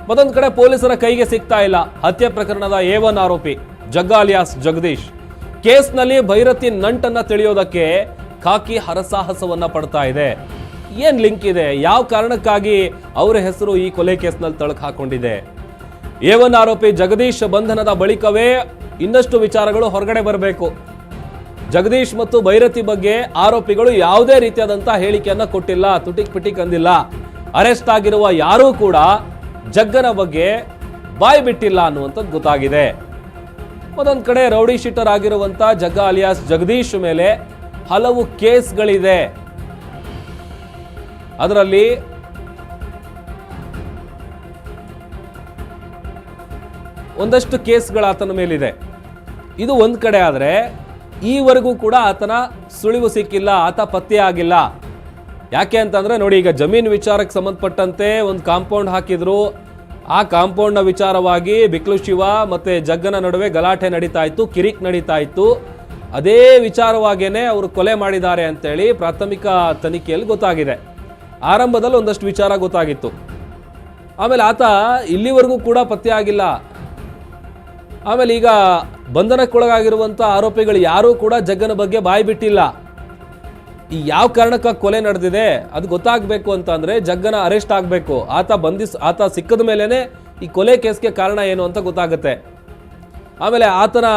ಮತ್ತೊಂದು ಕಡೆ ಪೊಲೀಸರ ಕೈಗೆ ಸಿಗ್ತಾ ಇಲ್ಲ ಹತ್ಯೆ ಪ್ರಕರಣದ ಎ ಒನ್ ಆರೋಪಿ ಜಗ್ಗ ಅಲಿಯಾಸ್ ಜಗದೀಶ್. ಕೇಸ್ನಲ್ಲಿ ಭೈರತಿ ನಂಟನ್ನ ತಿಳಿಯೋದಕ್ಕೆ ಖಾಕಿ ಹರಸಾಹಸವನ್ನ ಪಡ್ತಾ ಇದೆ. ಏನ್ ಲಿಂಕ್ ಇದೆ? ಯಾವ ಕಾರಣಕ್ಕಾಗಿ ಅವರ ಹೆಸರು ಈ ಕೊಲೆ ಕೇಸ್ನಲ್ಲಿ ತಳಕ್ ಹಾಕೊಂಡಿದೆ? ಎ ಒನ್ ಆರೋಪಿ ಜಗದೀಶ್ ಬಂಧನದ ಬಳಿಕವೇ ಇನ್ನಷ್ಟು ವಿಚಾರಗಳು ಹೊರಗಡೆ ಬರಬೇಕು. ಜಗದೀಶ್ ಮತ್ತು ಭೈರತಿ ಬಗ್ಗೆ ಆರೋಪಿಗಳು ಯಾವುದೇ ರೀತಿಯಾದಂತಹ ಹೇಳಿಕೆಯನ್ನು ಕೊಟ್ಟಿಲ್ಲ, ತುಟಿಕ್ ಪಿಟಿಕ್ ಅಂದಿಲ್ಲ. ಅರೆಸ್ಟ್ ಆಗಿರುವ ಯಾರೂ ಕೂಡ ಜಗ್ಗನ ಬಗ್ಗೆ ಬಾಯಿ ಬಿಟ್ಟಿಲ್ಲ ಅನ್ನುವಂಥದ್ದು ಗೊತ್ತಾಗಿದೆ. ಮತ್ತೊಂದು ಕಡೆ ರೌಡಿ ಶೀಟರ್ ಆಗಿರುವಂತ ಜಗ್ಗ ಅಲಿಯಾಸ್ ಜಗದೀಶ್ ಮೇಲೆ ಹಲವು ಕೇಸ್ಗಳಿದೆ. ಅದರಲ್ಲಿ ಒಂದಷ್ಟು ಕೇಸ್ಗಳು ಆತನ ಮೇಲಿದೆ. ಇದು ಒಂದು ಕಡೆ ಆದರೆ, ಈವರೆಗೂ ಕೂಡ ಆತನ ಸುಳಿವು ಸಿಕ್ಕಿಲ್ಲ, ಆತ ಪತ್ತೆ ಆಗಿಲ್ಲ. ಯಾಕೆ ಅಂತಂದರೆ ನೋಡಿ, ಈಗ ಜಮೀನು ವಿಚಾರಕ್ಕೆ ಸಂಬಂಧಪಟ್ಟಂತೆ ಒಂದು ಕಾಂಪೌಂಡ್ ಹಾಕಿದ್ರು. ಆ ಕಾಂಪೌಂಡ್ನ ವಿಚಾರವಾಗಿ ಬಿಕ್ಲು ಶಿವ ಮತ್ತು ಜಗ್ಗನ ನಡುವೆ ಗಲಾಟೆ ನಡೀತಾ ಇತ್ತು, ಕಿರಿಕ್ ನಡೀತಾ ಇತ್ತು. ಅದೇ ವಿಚಾರವಾಗೇನೆ ಅವರು ಕೊಲೆ ಮಾಡಿದ್ದಾರೆ ಅಂತೇಳಿ ಪ್ರಾಥಮಿಕ ತನಿಖೆಯಲ್ಲಿ ಗೊತ್ತಾಗಿದೆ. ಆರಂಭದಲ್ಲಿ ಒಂದಷ್ಟು ವಿಚಾರ ಗೊತ್ತಾಗಿತ್ತು. ಆಮೇಲೆ ಆತ ಇಲ್ಲಿವರೆಗೂ ಕೂಡ ಪತ್ತೆ ಆಗಿಲ್ಲ. ಆಮೇಲೆ ಈಗ ಬಂಧನಕ್ಕೊಳಗಾಗಿರುವಂಥ ಆರೋಪಿಗಳು ಯಾರೂ ಕೂಡ ಜಗ್ಗನ ಬಗ್ಗೆ ಬಾಯಿ ಬಿಟ್ಟಿಲ್ಲ. ಈ ಯಾವ ಕಾರಣಕ್ಕ ಕೊಲೆ ನಡೆದಿದೆ, ಅದು ಗೊತ್ತಾಗಬೇಕು ಅಂತ ಅಂದ್ರೆ ಜಗ್ಗನ ಅರೆಸ್ಟ್ ಆಗಬೇಕು. ಆತ ಬಂಧಿಸ್, ಆತ ಸಿಕ್ಕದ ಮೇಲೇ ಈ ಕೊಲೆ ಕೇಸ್ಗೆ ಕಾರಣ ಏನು ಅಂತ ಗೊತ್ತಾಗುತ್ತೆ. ಆಮೇಲೆ ಆತನ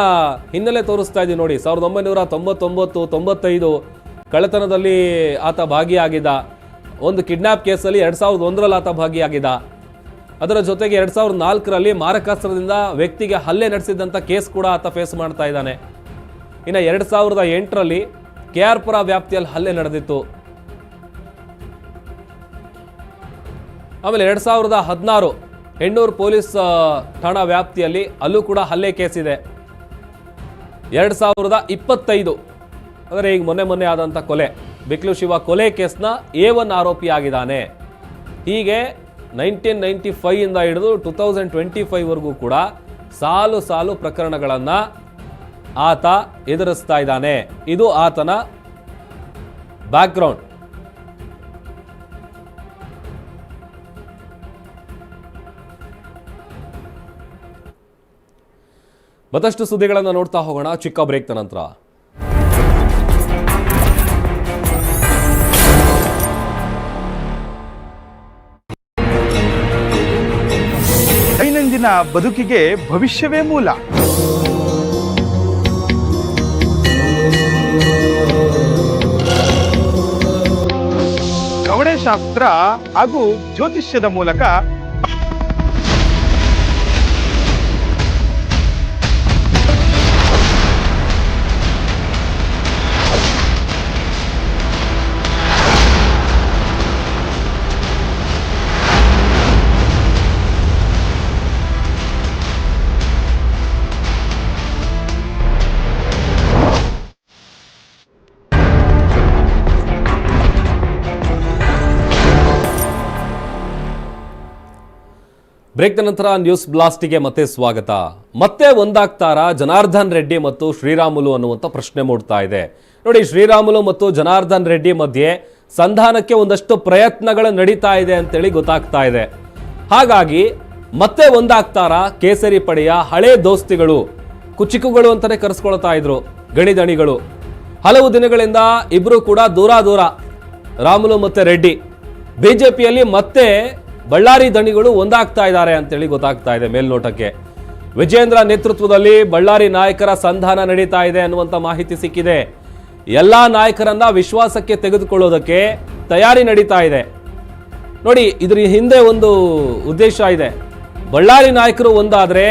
ಹಿನ್ನೆಲೆ ತೋರಿಸ್ತಾ ಇದ್ದೀವಿ ನೋಡಿ, ಸಾವಿರದ ಒಂಬೈನೂರ ತೊಂಬತ್ತೊಂಬತ್ತು, ತೊಂಬತ್ತೈದು ಕಳ್ಳತನದಲ್ಲಿ ಆತ ಭಾಗಿಯಾಗಿದ್ದ. ಒಂದು ಕಿಡ್ನಾಪ್ ಕೇಸಲ್ಲಿ ಎರಡು ಸಾವಿರದ ಒಂದರಲ್ಲಿ ಆತ ಭಾಗಿಯಾಗಿದ್ದ. ಅದರ ಜೊತೆಗೆ ಎರಡು ಸಾವಿರದ ನಾಲ್ಕರಲ್ಲಿ ಮಾರಕಾಸ್ತ್ರದಿಂದ ವ್ಯಕ್ತಿಗೆ ಹಲ್ಲೆ ನಡೆಸಿದಂಥ ಕೇಸ್ ಕೂಡ ಆತ ಫೇಸ್ ಮಾಡ್ತಾ ಇದ್ದಾನೆ. ಇನ್ನು ಎರಡು ಸಾವಿರದ ಎಂಟರಲ್ಲಿ ಕೆ ಆರ್ ಪುರ ವ್ಯಾಪ್ತಿಯಲ್ಲಿ ಹಲ್ಲೆ ನಡೆದಿತ್ತು. ಆಮೇಲೆ ಎರಡು ಸಾವಿರದ ಹದಿನಾರು ಹೆಣ್ಣೂರು ಪೊಲೀಸ್ ಠಾಣಾ ವ್ಯಾಪ್ತಿಯಲ್ಲಿ ಅಲ್ಲೂ ಕೂಡ ಹಲ್ಲೆ ಕೇಸ್ ಇದೆ. ಎರಡು ಸಾವಿರದ ಇಪ್ಪತ್ತೈದು ಅಂದರೆ ಈಗ ಮೊನ್ನೆ ಮೊನ್ನೆ ಆದಂಥ ಕೊಲೆ. ಬಿಕ್ಲು ಶಿವ ಕೊಲೆ ಕೇಸ್ನ ಎ ಒನ್ ಆರೋಪಿಯಾಗಿದ್ದಾನೆ. ಹೀಗೆ ನೈನ್ಟೀನ್ ನೈಂಟಿ ಫೈವಿಂದ ಹಿಡಿದು ಟು ತೌಸಂಡ್ ಟ್ವೆಂಟಿ ಫೈವ್ವರೆಗೂ ಕೂಡ ಸಾಲು ಸಾಲು ಪ್ರಕರಣಗಳನ್ನು ಆತ ಎದುರಿಸ್ತಾ ಇದ್ದಾನೆ. ಇದು ಆತನ ಬ್ಯಾಕ್ಗ್ರೌಂಡ್ ಮತ್ತಷ್ಟು ಸುದ್ದಿಗಳನ್ನು ನೋಡ್ತಾ ಹೋಗೋಣ. ಚಿಕ್ಕ ಬ್ರೇಕ್ ನಂತರ. ಬದುಕಿಗೆ ಭವಿಷ್ಯವೇ ಮೂಲ. ಕವಡೆಶಾಸ್ತ್ರ ಹಾಗೂ ಜ್ಯೋತಿಷ್ಯದ ಮೂಲಕ ಬ್ರೇಕ್ ನಂತರ ನ್ಯೂಸ್ ಬ್ಲಾಸ್ಟಿಗೆ ಮತ್ತೆ ಸ್ವಾಗತ. ಮತ್ತೆ ಒಂದಾಗ್ತಾರಾ ಜನಾರ್ದನ್ ರೆಡ್ಡಿ ಮತ್ತು ಶ್ರೀರಾಮುಲು ಅನ್ನುವಂಥ ಪ್ರಶ್ನೆ ಮೂಡ್ತಾ ಇದೆ. ನೋಡಿ, ಶ್ರೀರಾಮುಲು ಮತ್ತು ಜನಾರ್ದನ್ ರೆಡ್ಡಿ ಮಧ್ಯೆ ಸಂಧಾನಕ್ಕೆ ಒಂದಷ್ಟು ಪ್ರಯತ್ನಗಳು ನಡೀತಾ ಇದೆ ಅಂತೇಳಿ ಗೊತ್ತಾಗ್ತಾ ಇದೆ. ಹಾಗಾಗಿ, ಮತ್ತೆ ಒಂದಾಗ್ತಾರಾ ಕೇಸರಿ ಪಡೆಯ ಹಳೆ ದೋಸ್ತಿಗಳು, ಕುಚಿಕುಗಳು ಅಂತಲೇ ಕರೆಸ್ಕೊಳ್ತಾ ಇದ್ರು ಗಣಿದಣಿಗಳು ಹಲವು ದಿನಗಳಿಂದ ಇಬ್ಬರು ಕೂಡ ದೂರ ದೂರ ರಾಮುಲು ಮತ್ತೆ ರೆಡ್ಡಿ. ಬಿಜೆಪಿಯಲ್ಲಿ ಮತ್ತೆ ಬಳ್ಳಾರಿ ದಣಿಗಳು ಒಂದಾಗ್ತಾ ಇದ್ದಾರೆ ಅಂತೇಳಿ ಗೊತ್ತಾಗ್ತಾ ಇದೆ ಮೇಲ್ನೋಟಕ್ಕೆ. ವಿಜೇಂದ್ರ ನೇತೃತ್ವದಲ್ಲಿ ಬಳ್ಳಾರಿ ನಾಯಕರ ಸಂಧಾನ ನಡೀತಾ ಇದೆ ಅನ್ನುವಂಥ ಮಾಹಿತಿ ಸಿಕ್ಕಿದೆ. ಎಲ್ಲ ನಾಯಕರನ್ನ ವಿಶ್ವಾಸಕ್ಕೆ ತೆಗೆದುಕೊಳ್ಳೋದಕ್ಕೆ ತಯಾರಿ ನಡೀತಾ ಇದೆ. ನೋಡಿ, ಇದ್ರ ಹಿಂದೆ ಒಂದು ಉದ್ದೇಶ ಇದೆ. ಬಳ್ಳಾರಿ ನಾಯಕರು ಒಂದಾದರೆ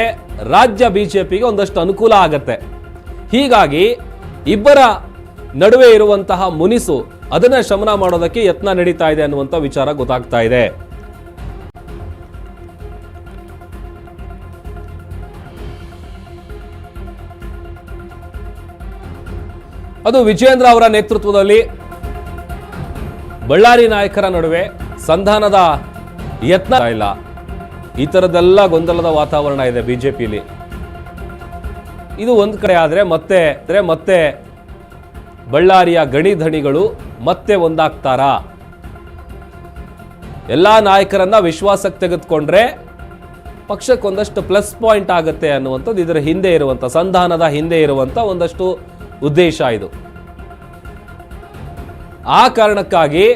ರಾಜ್ಯ ಬಿಜೆಪಿಗೆ ಒಂದಷ್ಟು ಅನುಕೂಲ ಆಗತ್ತೆ. ಹೀಗಾಗಿ ಇಬ್ಬರ ನಡುವೆ ಇರುವಂತಹ ಮುನಿಸು ಅದನ್ನು ಶಮನ ಮಾಡೋದಕ್ಕೆ ಯತ್ನ ನಡೀತಾ ಇದೆ ಅನ್ನುವಂಥ ವಿಚಾರ ಗೊತ್ತಾಗ್ತಾ ಇದೆ. ಅದು ವಿಜಯೇಂದ್ರ ಅವರ ನೇತೃತ್ವದಲ್ಲಿ ಬಳ್ಳಾರಿ ನಾಯಕರ ನಡುವೆ ಸಂಧಾನದ ಯತ್ನ ಇಲ್ಲ. ಈ ಥರದ್ದೆಲ್ಲ ಗೊಂದಲದ ವಾತಾವರಣ ಇದೆ ಬಿಜೆಪಿಲಿ. ಇದು ಒಂದು ಕಡೆ ಆದರೆ ಮತ್ತೆ ಮತ್ತೆ ಬಳ್ಳಾರಿಯ ಗಣಿ ಧಣಿಗಳು ಮತ್ತೆ ಒಂದಾಗ್ತಾರಾ? ಎಲ್ಲ ನಾಯಕರನ್ನ ವಿಶ್ವಾಸಕ್ಕೆ ತೆಗೆದುಕೊಂಡ್ರೆ ಪಕ್ಷಕ್ಕೆ ಒಂದಷ್ಟು ಪ್ಲಸ್ ಪಾಯಿಂಟ್ ಆಗುತ್ತೆ ಅನ್ನುವಂಥದ್ದು ಇದರ ಹಿಂದೆ ಇರುವಂಥ, ಸಂಧಾನದ ಹಿಂದೆ ಇರುವಂಥ ಒಂದಷ್ಟು ಉದ್ದೇಶ ಇದು. ಆ ಕಾರಣಕ್ಕಾಗಿ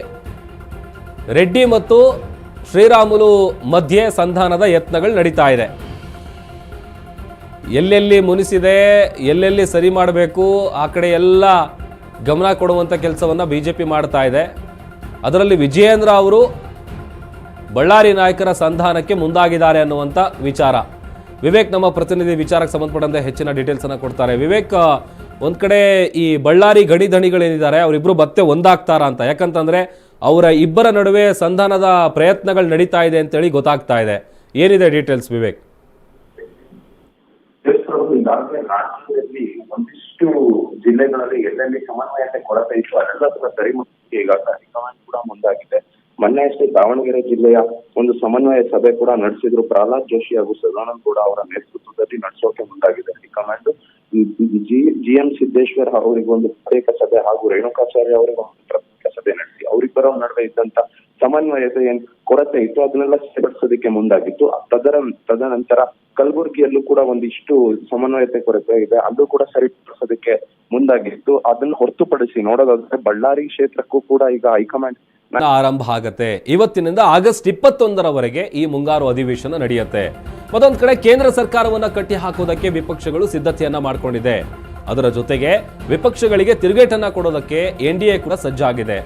ರೆಡ್ಡಿ ಮತ್ತು ಶ್ರೀರಾಮುಲು ಮಧ್ಯೆ ಸಂಧಾನದ ಯತ್ನಗಳು ನಡೀತಾ ಇದೆ. ಎಲ್ಲೆಲ್ಲಿ ಮುನಿಸಿದೆ, ಎಲ್ಲೆಲ್ಲಿ ಸರಿ ಮಾಡಬೇಕು, ಆ ಕಡೆ ಎಲ್ಲ ಗಮನ ಕೊಡುವಂಥ ಕೆಲಸವನ್ನು ಬಿ ಜೆ ಪಿ ಮಾಡ್ತಾ ಇದೆ. ಅದರಲ್ಲಿ ವಿಜಯೇಂದ್ರ ಅವರು ಬಳ್ಳಾರಿ ನಾಯಕರ ಸಂಧಾನಕ್ಕೆ ಮುಂದಾಗಿದ್ದಾರೆ ಅನ್ನುವಂಥ ವಿಚಾರ. ವಿವೇಕ್ ನಮ್ಮ ಪ್ರತಿನಿಧಿ ವಿಚಾರಕ್ಕೆ ಸಂಬಂಧಪಟ್ಟಂತೆ ಹೆಚ್ಚಿನ ಡೀಟೇಲ್ಸನ್ನು ಕೊಡ್ತಾರೆ. ವಿವೇಕ್ ಒಂದ್ ಕಡೆ ಈ ಬಳ್ಳಾರಿ ಗಡಿ ದಣಿಗಳೇನಿದ್ದಾರೆ ಅವರಿಬ್ಬರು ಮತ್ತೆ ಒಂದಾಗ್ತಾರ ಅಂತ. ಯಾಕಂತಂದ್ರೆ ಅವರ ಇಬ್ಬರ ನಡುವೆ ಸಂಧಾನದ ಪ್ರಯತ್ನಗಳು ನಡೀತಾ ಇದೆ ಅಂತೇಳಿ ಗೊತ್ತಾಗ್ತಾ ಇದೆ. ಏನಿದೆ ಡೀಟೇಲ್ಸ್ ವಿವೇಕ್? ರಾಜ್ಯದಲ್ಲಿ ಒಂದಿಷ್ಟು ಜಿಲ್ಲೆಗಳಲ್ಲಿ ಎಲ್ಲೆಲ್ಲಿ ಸಮನ್ವಯತೆ ಕೊರತೆ ಇತ್ತು. ಅದೆಲ್ಲ ಕೂಡ ಸರಿ ಈಗ ಹೈಕಮಾಂಡ್ ಕೂಡ ಮುಂದಾಗಿದೆ. ಮೊನ್ನೆ ಅಷ್ಟೇ ದಾವಣಗೆರೆ ಜಿಲ್ಲೆಯ ಒಂದು ಸಮನ್ವಯ ಸಭೆ ಕೂಡ ನಡೆಸಿದ್ರು. ಪ್ರಹ್ಲಾದ್ ಜೋಶಿ ಹಾಗೂ ಸದಾನಂದ ಗೌಡ ಅವರ ನೇತೃತ್ವದಲ್ಲಿ ನಡೆಸೋಕೆ ಮುಂದಾಗಿದೆ. ಹೈಕಮಾಂಡ್ ಜಿ ಎಂ ಸಿದ್ದೇಶ್ವರ್ ಅವರಿಗೆ ಒಂದು ಪ್ರತ್ಯೇಕ ಸಭೆ ಹಾಗೂ ರೇಣುಕಾಚಾರ್ಯ ಅವರಿಗೆ ಒಂದು ಪ್ರತ್ಯೇಕ ಸಭೆ ನಡೆಸಿ, ಅವರಿಬ್ಬರ ನಡುವೆ ಇದ್ದಂತ ಸಮನ್ವಯತೆ ಏನ್ ಕೊರತೆ ಇತ್ತು, ಅದನ್ನೆಲ್ಲ ಸರಿಪಡಿಸೋದಕ್ಕೆ ಮುಂದಾಗಿತ್ತು. ತದರ, ತದನಂತರ ಕಲಬುರಗಿಯಲ್ಲೂ ಕೂಡ ಒಂದಿಷ್ಟು ಸಮನ್ವಯತೆ ಕೊರತೆ ಇದೆ, ಅದು ಕೂಡ ಸರಿಪಡಿಸೋದಕ್ಕೆ ಮುಂದಾಗಿತ್ತು. ಅದನ್ನ ಹೊರತುಪಡಿಸಿ ನೋಡೋದಾದ್ರೆ ಬಳ್ಳಾರಿ ಕ್ಷೇತ್ರಕ್ಕೂ ಕೂಡ ಈಗ ಹೈಕಮಾಂಡ್ ಆರಂಭ ಆಗತ್ತೆ. ಇವತ್ತಿನಿಂದ ಆಗಸ್ಟ್ ಇಪ್ಪತ್ತೊಂದರವರೆಗೆ ಈ ಮುಂಗಾರು ಅಧಿವೇಶನ ನಡೆಯುತ್ತೆ. ಮತ್ತೊಂದು ಕಡೆ ಕೇಂದ್ರ ಸರ್ಕಾರವನ್ನ ಕಟ್ಟಿ ಹಾಕೋದಕ್ಕೆ ವಿಪಕ್ಷಗಳು ಸಿದ್ಧತೆಯನ್ನ ಮಾಡಿಕೊಂಡಿದೆ. ಅದರ ಜೊತೆಗೆ ವಿಪಕ್ಷಗಳಿಗೆ ತಿರುಗೇಟನ್ನ ಕೊಡೋದಕ್ಕೆ ಎನ್ ಡಿ ಎ ಕೂಡ ಸಜ್ಜಾಗಿದೆ.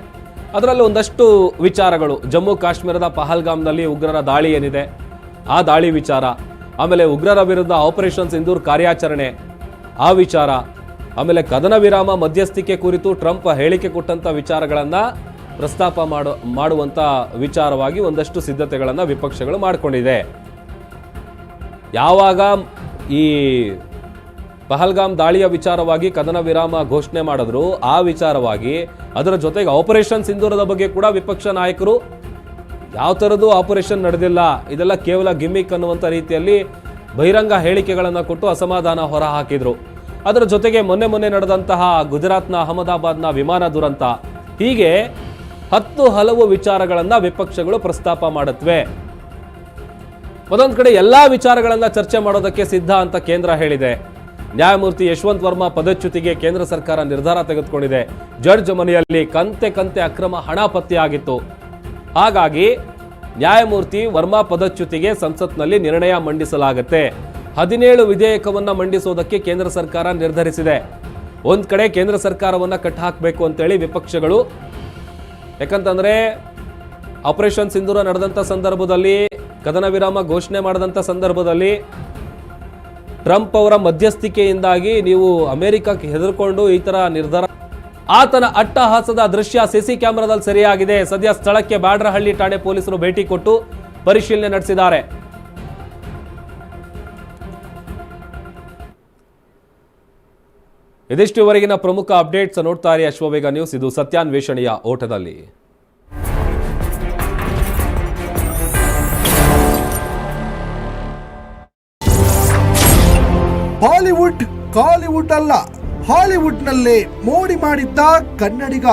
ಅದರಲ್ಲಿ ಒಂದಷ್ಟು ವಿಚಾರಗಳು. ಜಮ್ಮು ಕಾಶ್ಮೀರದ ಪಹಲ್ಗಾಮ್ನಲ್ಲಿ ಉಗ್ರರ ದಾಳಿ ಏನಿದೆ? ಆ ದಾಳಿ ವಿಚಾರ. ಆಮೇಲೆ ಉಗ್ರರ ವಿರುದ್ಧ ಆಪರೇಷನ್ ಸಿಂಧೂರ್ ಕಾರ್ಯಾಚರಣೆ. ಆ ವಿಚಾರ. ಆಮೇಲೆ ಕದನ ವಿರಾಮ ಮಧ್ಯಸ್ಥಿಕೆ ಕುರಿತು ಟ್ರಂಪ್ ಹೇಳಿಕೆ ಕೊಟ್ಟಂತ ವಿಚಾರಗಳನ್ನ ಪ್ರಸ್ತಾಪ ಮಾಡೋ, ಮಾಡುವಂತ ವಿಚಾರವಾಗಿ ಒಂದಷ್ಟು ಸಿದ್ಧತೆಗಳನ್ನು ವಿಪಕ್ಷಗಳು ಮಾಡಿಕೊಂಡಿದೆ. ಯಾವಾಗ ಈ ಪಹಲ್ಗಾಮ್ ದಾಳಿಯ ವಿಚಾರವಾಗಿ ಕದನ ವಿರಾಮ ಘೋಷಣೆ ಮಾಡಿದ್ರು, ಆ ವಿಚಾರವಾಗಿ ಅದರ ಜೊತೆಗೆ ಆಪರೇಷನ್ ಸಿಂಧೂರದ ಬಗ್ಗೆ ಕೂಡ ವಿಪಕ್ಷ ನಾಯಕರು ಯಾವ ಥರದ್ದು ಆಪರೇಷನ್ ನಡೆದಿಲ್ಲ, ಇದೆಲ್ಲ ಕೇವಲ ಗಿಮ್ಮಿಕ್ ಅನ್ನುವಂಥ ರೀತಿಯಲ್ಲಿ ಬಹಿರಂಗ ಹೇಳಿಕೆಗಳನ್ನು ಕೊಟ್ಟು ಅಸಮಾಧಾನ ಹೊರ ಹಾಕಿದ್ರು ಅದರ ಜೊತೆಗೆ ಮೊನ್ನೆ ಮೊನ್ನೆ ನಡೆದಂತಹ ಗುಜರಾತ್ನ ಅಹಮದಾಬಾದ್ನ ವಿಮಾನ ದುರಂತ, ಹೀಗೆ ಹತ್ತು ಹಲವು ವಿಚಾರಗಳನ್ನು ವಿಪಕ್ಷಗಳು ಪ್ರಸ್ತಾಪ ಮಾಡುತ್ತವೆ ಒಂದೊಂದು ಕಡೆ ಎಲ್ಲಾ ವಿಚಾರಗಳನ್ನ ಚರ್ಚೆ ಮಾಡೋದಕ್ಕೆ ಸಿದ್ಧ ಅಂತ ಕೇಂದ್ರ ಹೇಳಿದೆ. ನ್ಯಾಯಮೂರ್ತಿ ಯಶವಂತ್ ವರ್ಮಾ ಪದಚ್ಯುತಿಗೆ ಕೇಂದ್ರ ಸರ್ಕಾರ ನಿರ್ಧಾರ ತೆಗೆದುಕೊಂಡಿದೆ. ಜಡ್ಜ್ ಮನೆಯಲ್ಲಿ ಕಂತೆ ಕಂತೆ ಅಕ್ರಮ ಹಣ ಪತ್ತೆಯಾಗಿತ್ತು ಹಾಗಾಗಿ ನ್ಯಾಯಮೂರ್ತಿ ವರ್ಮಾ ಪದಚ್ಯುತಿಗೆ ಸಂಸತ್ನಲ್ಲಿ ನಿರ್ಣಯ ಮಂಡಿಸಲಾಗುತ್ತೆ. ಹದಿನೇಳು ವಿಧೇಯಕವನ್ನ ಮಂಡಿಸೋದಕ್ಕೆ ಕೇಂದ್ರ ಸರ್ಕಾರ ನಿರ್ಧರಿಸಿದೆ. ಒಂದು ಕಡೆ ಕೇಂದ್ರ ಸರ್ಕಾರವನ್ನ ಕಟ್ಟಹಾಕಬೇಕು ಅಂತೇಳಿ ವಿಪಕ್ಷಗಳು ಯಾಕಂತಂದ್ರೆ ಆಪರೇಷನ್ ಸಿಂಧೂರ ನಡೆದಂಥ ಸಂದರ್ಭದಲ್ಲಿ ಕದನ ವಿರಾಮ ಘೋಷಣೆ ಮಾಡಿದಂಥ ಸಂದರ್ಭದಲ್ಲಿ ಟ್ರಂಪ್ ಅವರ ಮಧ್ಯಸ್ಥಿಕೆಯಿಂದಾಗಿ ನೀವು ಅಮೆರಿಕಕ್ಕೆ ಹೆದರ್ಕೊಂಡು ಈ ತರ ನಿರ್ಧಾರ ಆತನ ಅಟ್ಟಹಾಸದ ದೃಶ್ಯ ಸಿಸಿ ಕ್ಯಾಮೆರಾದಲ್ಲಿ ಸರಿಯಾಗಿದೆ. ಸದ್ಯ ಸ್ಥಳಕ್ಕೆ ಬ್ಯಾಡ್ರಹಳ್ಳಿ ಠಾಣೆ ಪೊಲೀಸರು ಭೇಟಿ ಕೊಟ್ಟು ಪರಿಶೀಲನೆ ನಡೆಸಿದ್ದಾರೆ. ಇದಿಷ್ಟುವರೆಗಿನ ಪ್ರಮುಖ ಅಪ್ಡೇಟ್ಸ್ ನೋಡ್ತಾ ಇರಿ ಅಶ್ವವೇಗ ನ್ಯೂಸ್. ಇದು ಸತ್ಯಾನ್ವೇಷಣೆಯ ಓಟದಲ್ಲಿ. ಬಾಲಿವುಡ್, ಕಾಲಿವುಡ್ ಅಲ್ಲ. ಹಾಲಿವುಡ್ನಲ್ಲೇ ಮೋಡಿ ಮಾಡಿದ್ದ ಕನ್ನಡಿಗ.